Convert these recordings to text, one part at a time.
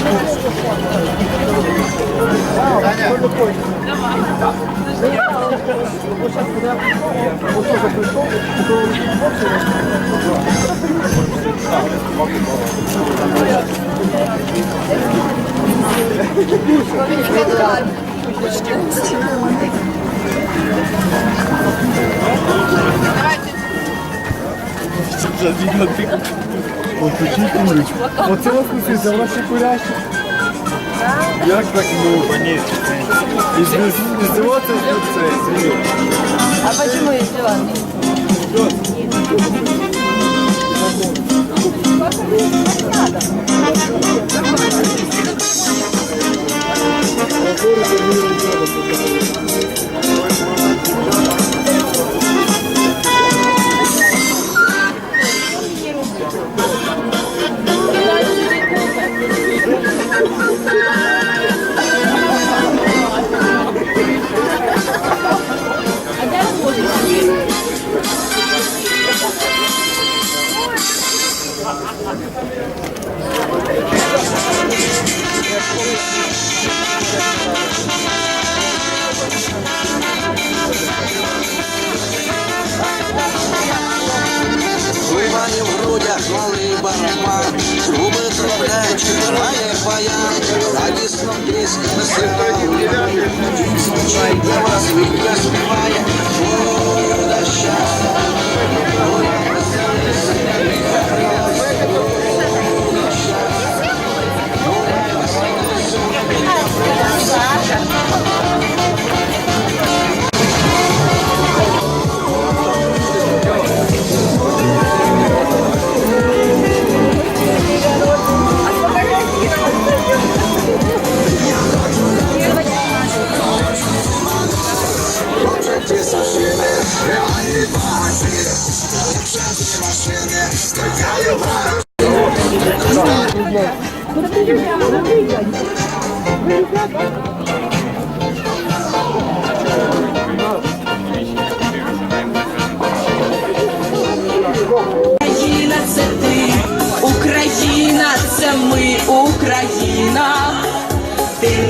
Давайте. Оце вас носиться, вона ще куряща. Як так ну? Ні. Издеваться с цей. А почему издеваться? Барабан, губи трохлять, грає баян, радісно пісня веселя. Слухай, для вас вітка співає, Бога щастя. Україна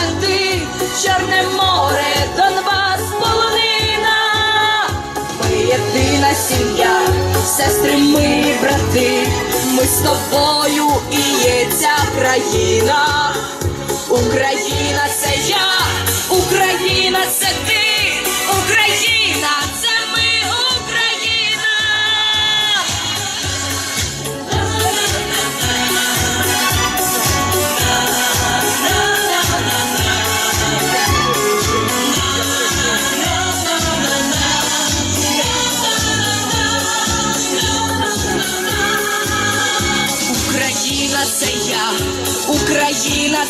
квітах Чорне море, Донбас, полонина, ми єдина сім'я, сестри, ми брати, ми з тобою і є ця країна. Україна це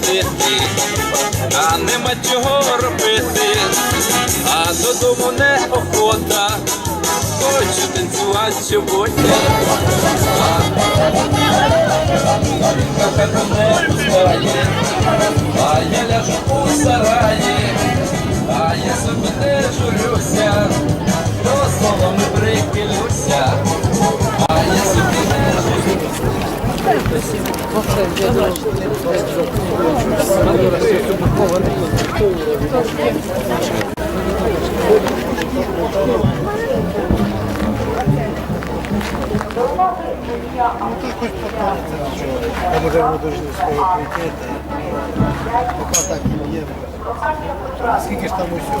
Розводити, а нема чого робити, а додому не охота, хочу танцювати сьогодні. А я ляжу у сараї, а я собі не журюся, А може воно і є. Скільки ж там усього?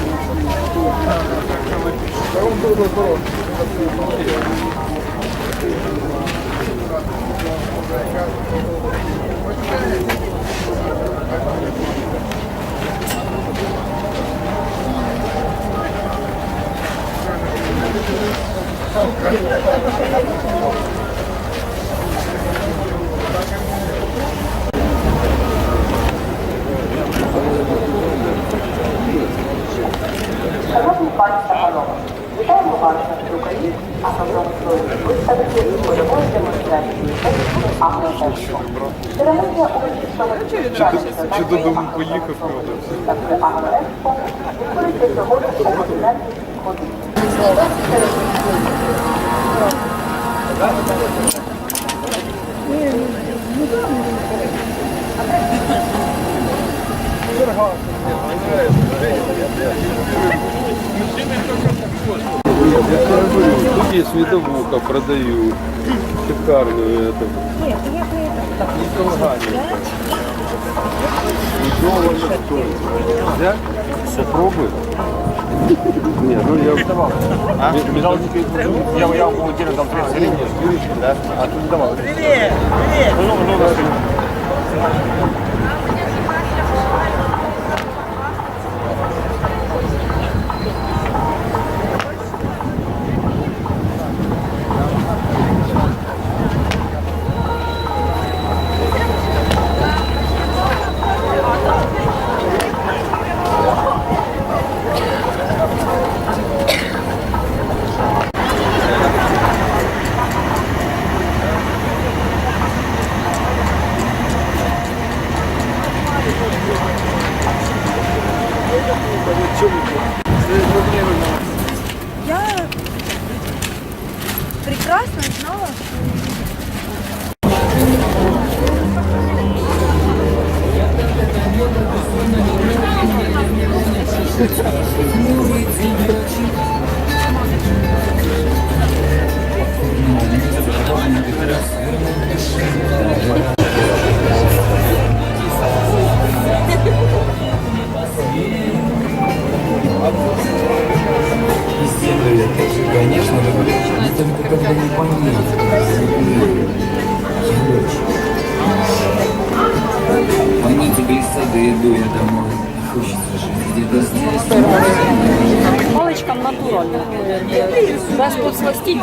Шановні пані та панове, вітаємо вас на Україні автопромисловій виставці польової демонстрації техніки агротехніку. Церемонія урочистого відкриття чи додому національної поїхав, агропромислової правда? виставки «Агроекспо» відбудеться сьогодні о 11 годині. Я тебе говорю, тут есть медовуха, продаю. Шикарную это. Нет, я Не колганю. Медово не стоит. Взять? Попробуй. Не, ну я... А? Давал, я, я был утерян там 30 гривен, да? А тут не давал. Привет! Привет! Ну, ну, ну,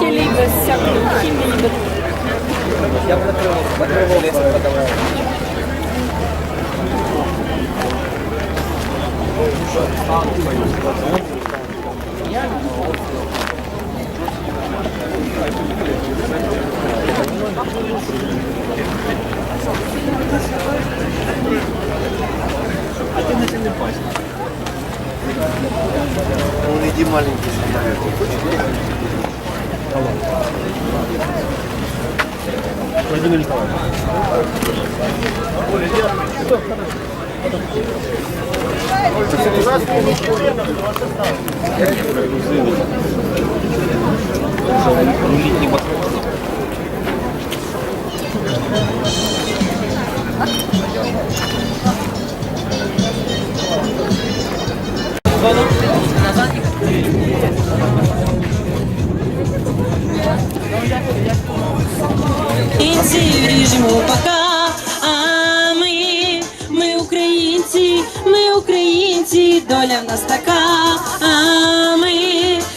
подсластителей, без всякої хімії, без Он иди маленький самолет. Владимир Николаевич. Українці ріжемо пока, а ми, ми українці, ми українці, доля в нас така, а ми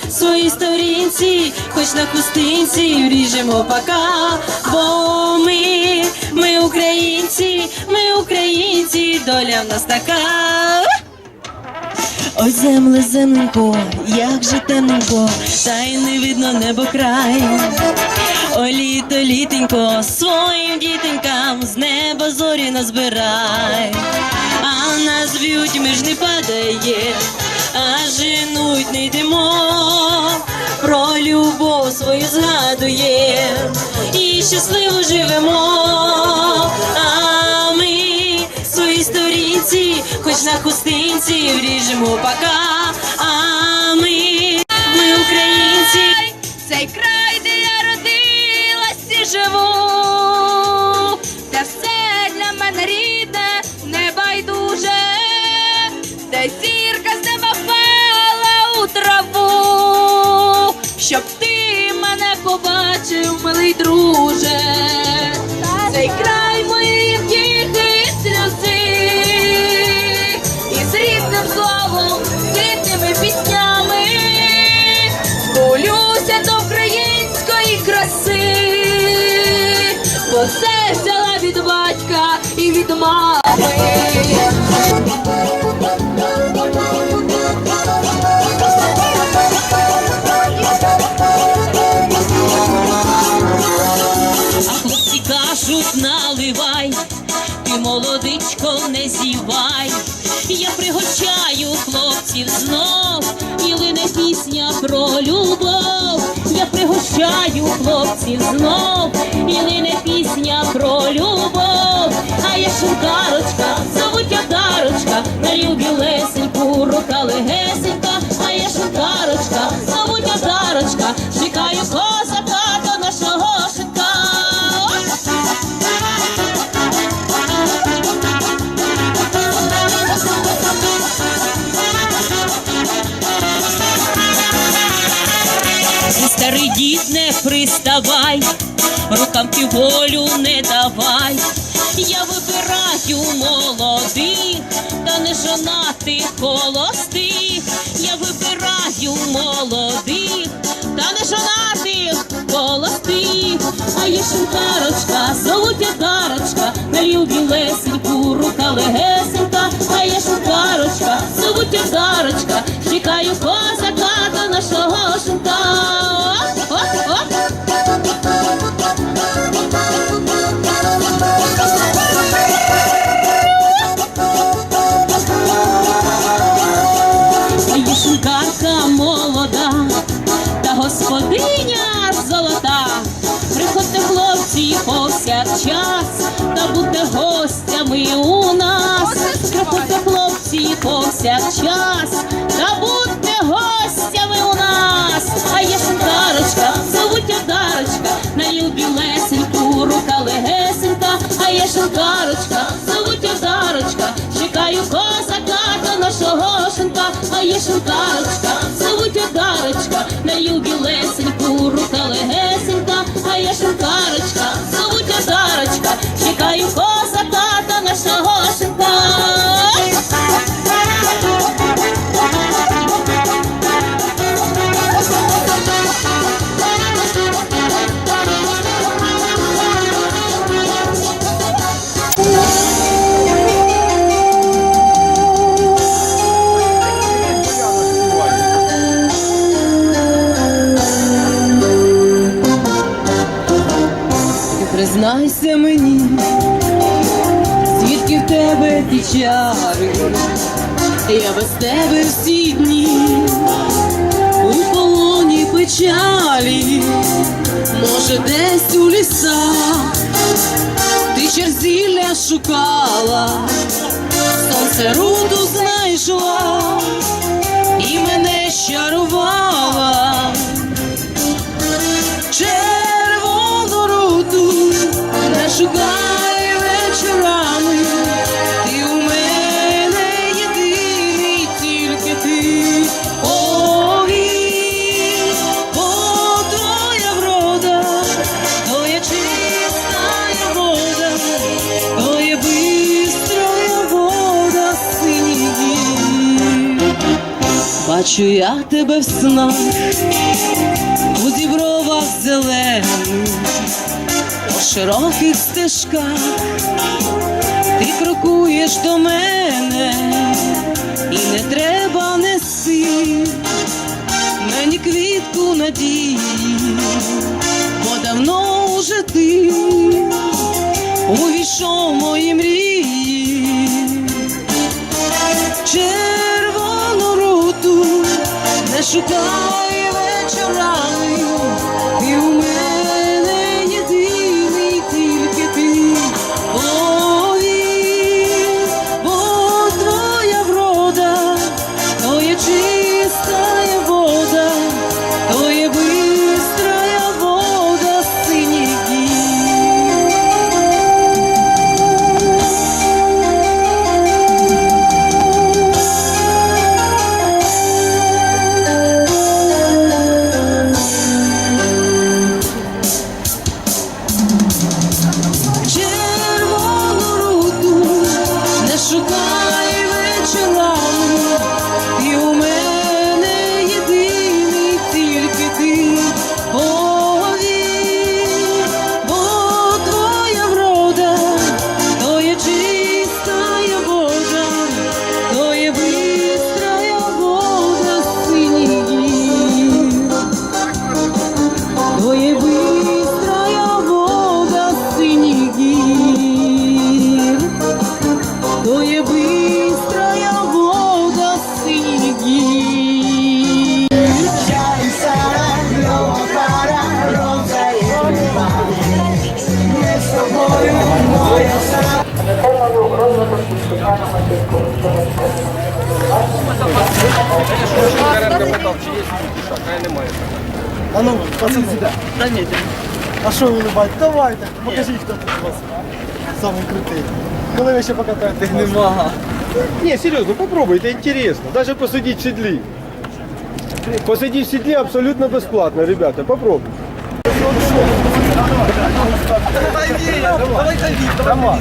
свої сторінці, хоч на хустинці ріжемо пока, бо ми, ми українці, ми українці, доля в нас така. Ой, земле, земленько, як же темненько, та й не видно небо край. Ой, літо, літенько, своїм дітенькам з неба зорі назбирай. А нас б'ють, ми ж не падає, а женуть не йдемо. Про любов свою згадує і щасливо живемо. А ми свої сторінці, хоч на хустинці вріжемо пока. Щоб ти мене побачив, милий друже, цей край моєї втіхи і сльози, і срібним словом, рідними піснями, Молюся до української краси, бо це взяла від батька і від мами. Наливай, ти молодичко не зівай. Я пригощаю хлопців знов, і лине пісня про любов. Я пригощаю хлопців знов, і лине пісня про любов. А я шункарочка, зовуть я дарочка, на любі лесеньку, рука легесенька, рукам ти волю не давай. Я вибираю молодих, та не жонатих холостих. Я вибираю молодих, та не жонатих холостих. А є шункарочка, золотя дарочка, на любі лесеньку, рука легесенька, а є шункарочка, золотя дарочка, чекаю козака до нашого шинка. Господиня золота. Приходьте, хлопці, повсякчас, та будьте гостями у нас. Приходьте, хлопці, повсякчас, та будьте гостями у нас. А є шункарочка, зовуть я дарочка, на любі лесеньку, рука легесенька, а є шункарочка, зовуть я дарочка, чекаю шинка, а є шукачка, зовуть Агарочка, на юбі лесеньку, рука легесенька, а є шукарочка, зовуть Агарочка, чекаю козака та нашого. Шукала, сонце руду Бачу я тебе в снах у зібровах зелених, по широких стежках. Ти крокуєш до мене, і не треба нести мені квітку надії, бо давно уже ти увійшов мої мрії не шукай вечорами, Еще ще покатаемся. Ты не мага. Не, серьезно, попробуй, это интересно. Даже посадить в седли. Посадить в седле абсолютно бесплатно, ребята, попробуй. Давай, иди, давай.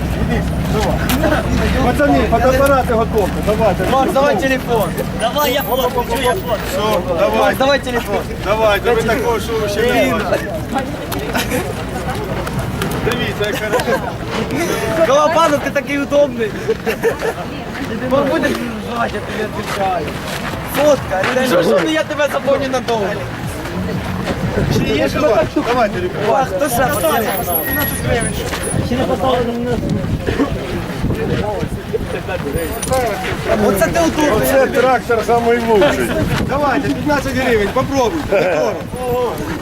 Пацаны, фотоаппараты готовы. Давайте. Макс, давай телефон. Давай, я фоткаю, чё я фоткаю. Давай, Макс, давай телефон. давай, давай такого шоу еще не было. Дивіться, як хорошо. Колопану, ти такий удобний. Будеш жать, я тобі відповідаю. Фотка, що ж я тебе запомню надовго. Ще є желання? Давай телефон. А хто ще пацани? Ще не поставили на Оце ти удобний. Оце трактор самий лучший. Давайте, 15 гривень, попробуйте.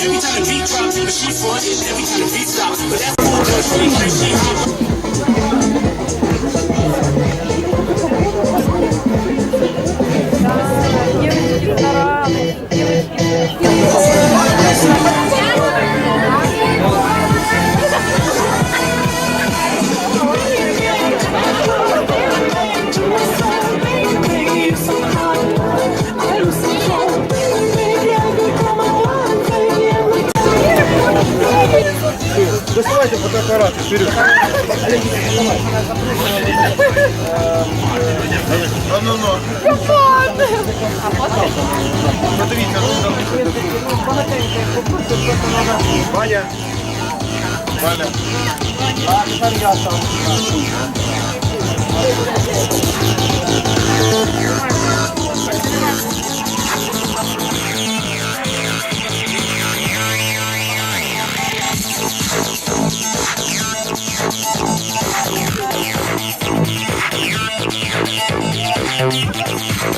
Every time the beat drops, every time the beat stops, but that's Подивіться, Ваня. Ваня. Thank